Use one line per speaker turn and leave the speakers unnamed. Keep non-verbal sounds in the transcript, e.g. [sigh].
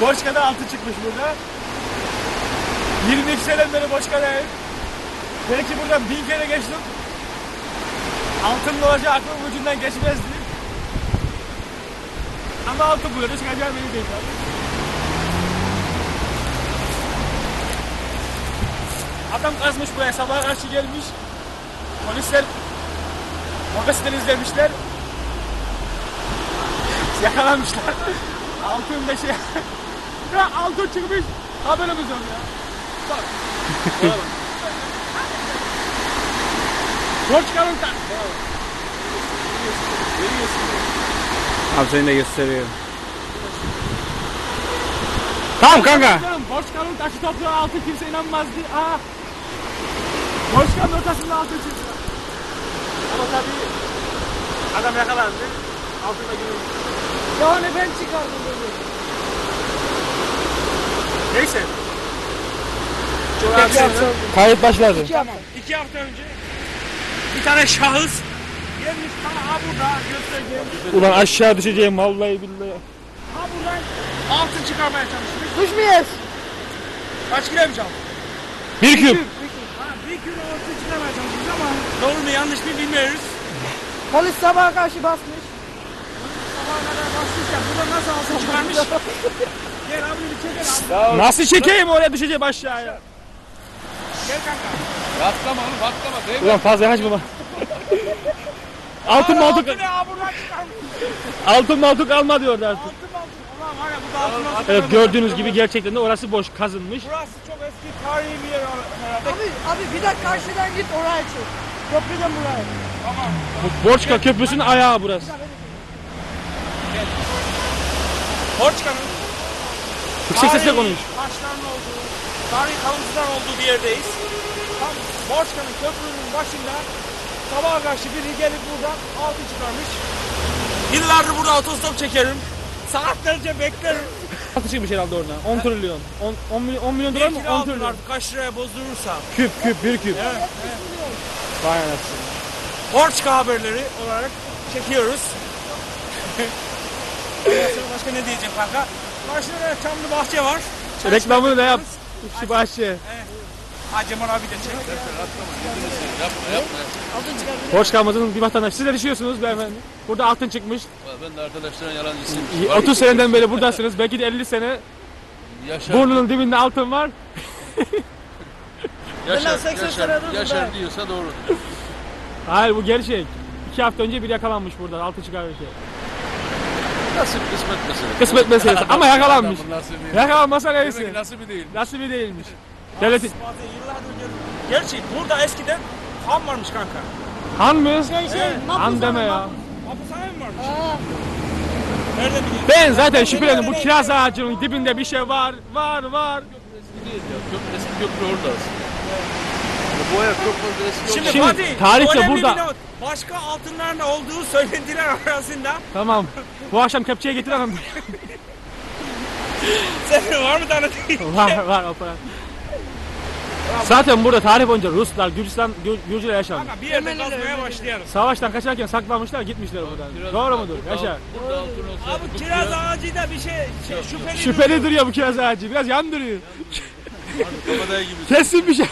Boşka'da altı çıkmış burada. 22 seneden beri Boşka'dayım. Belki buradan bin kere geçtim. Altın olacağı aklımın ucundan geçmezdi. Ama altın burada çıkacağı beni değil. Adam kazmış buraya sabaha karşı gelmiş. Polisler Mobes'ten izlemişler. [laughs] Yakalanmışlar. Altında şey... ya altın çıkmış. Haberimiz yok ya. Bak. Buna bak. Borç kalın ta.
Abi seni de gösteriyorum. Tamam kanka.
Canım, Borç kalın taşı toprağı altın kimse inanmazdı. Aa. Borç kalın ortasında altın çıktı. Ama tabii adam yakalandı. Altında gibi.
Yani ben çıkardım bunu.
Neyse.
Hafta,
Kayıt başladı.
iki hafta.
İki hafta önce bir tane şahıs gelmiş bana ha burada göstereceğim.
Ulan aşağı düşeceğim vallahi billahi.
Ha buradan altın çıkarmaya çalışmış.
Düşmeyiz.
Kaç kiloymuş altın?
Bir küp.
Ha bir kilo altın çıkarmaya çalışmış ama doğru mu yanlış mı bilmiyoruz.
Polis sabaha karşı basmış.
Sabaha kadar basmış ya burada nasıl altın çıkarmış? [laughs] Gel abi bir çeker abi.
Nasıl çekeyim oraya düşeceğim aşağıya.
Gel kanka.
Rahatlama oğlum rahatlama değil mi?
Ulan fazla yanaşma. [laughs] altın maltuk,
Altın ya buradan çıkarmış.
altın maltuk almadı orada artık.
Altın altın. Ulan var ya burada altın altın.
Evet gördüğünüz gibi gerçekten de orası boş kazınmış.
Burası çok eski tarihi bir yer herhalde.
Abi, abi bir de karşıdan git oraya çık. Köprüden buraya.
Tamam.
Bu Borçka Köprüsü'nün ayağı burası.
Borçka'nın
Yüksek sesle konuş.
Taşların olduğu, tarihi kalıntıların olduğu bir yerdeyiz. Tam Borçka'nın köprünün başında sabaha karşı biri gelip buradan altın çıkarmış. Yıllardır burada otostop çekerim. Saatlerce beklerim.
Altı çıkmış herhalde oradan. 10 trilyon. 10, 10, milyon, 10 milyon dolar mı?
Belki
10
altın
trilyon.
artık kaç liraya bozdurursa.
Küp küp bir küp. Vay anasını.
Borçka haberleri olarak çekiyoruz. [laughs] Başka ne diyeceğim kanka? Karşıda da çamlı bahçe var. Çay
Reklamını da yap. Şu bahçe.
Aceman abi de çek.
Yapma yapma.
Altın çıkardım.
Borçkamızın bir vatandaşı. Siz de düşüyorsunuz beyefendi. Burada altın çıkmış.
Ben de arkadaşların yalancısıyım.
30 seneden beri buradasınız. Belki de 50 sene
Yaşar,
burnunun dibinde altın var. [laughs]
Yaşar,
Ben 80
Yaşar,
senedir
Yaşar diyorsa doğrudur.
Hayır bu gerçek. İki hafta önce bir yakalanmış burada altın çıkarırken.
Nasip kısmet meselesi.
Kısmet meselesi ama yakalanmış.
Nasibi.
Yakalanmasa neyse.
nasibi değil.
Nasibi değilmiş. Devletin...
Gerçi burada eskiden ham varmış kanka.
Han mı?
Şey şey.
Han deme ya.
Hapishane mi varmış?
Aa,
Nerede biliyorsun?
Ben zaten şüpheleniyorum. Bu kiraz ağacının dibinde bir şey var. Var var.
Eski değil ya. Köprü, eski köprü orada aslında. Yani Bu ayak çok
Şimdi.
Şimdi
Fatih,
tarihte
önemli
burada-
bir not. Başka altınların olduğu söylentiler arasında
Tamam. Bu akşam kepçeye getir hanım. [laughs]
senin var mı tanıdığın?
var var o para. Zaten burada tarih boyunca Ruslar, Gürcistan, Gür- Gürcüler yaşamış.
Kanka bir yerde kazmaya başlayalım.
Savaştan kaçarken saklanmışlar gitmişler buradan.
Biraz
Doğru mudur?
burada- olsaydı.
Abi kiraz ağacı da bir şey, şey şüpheli.
Şüpheli duruyor bu kiraz ağacı. Biraz yan duruyor. Kesin bir şey.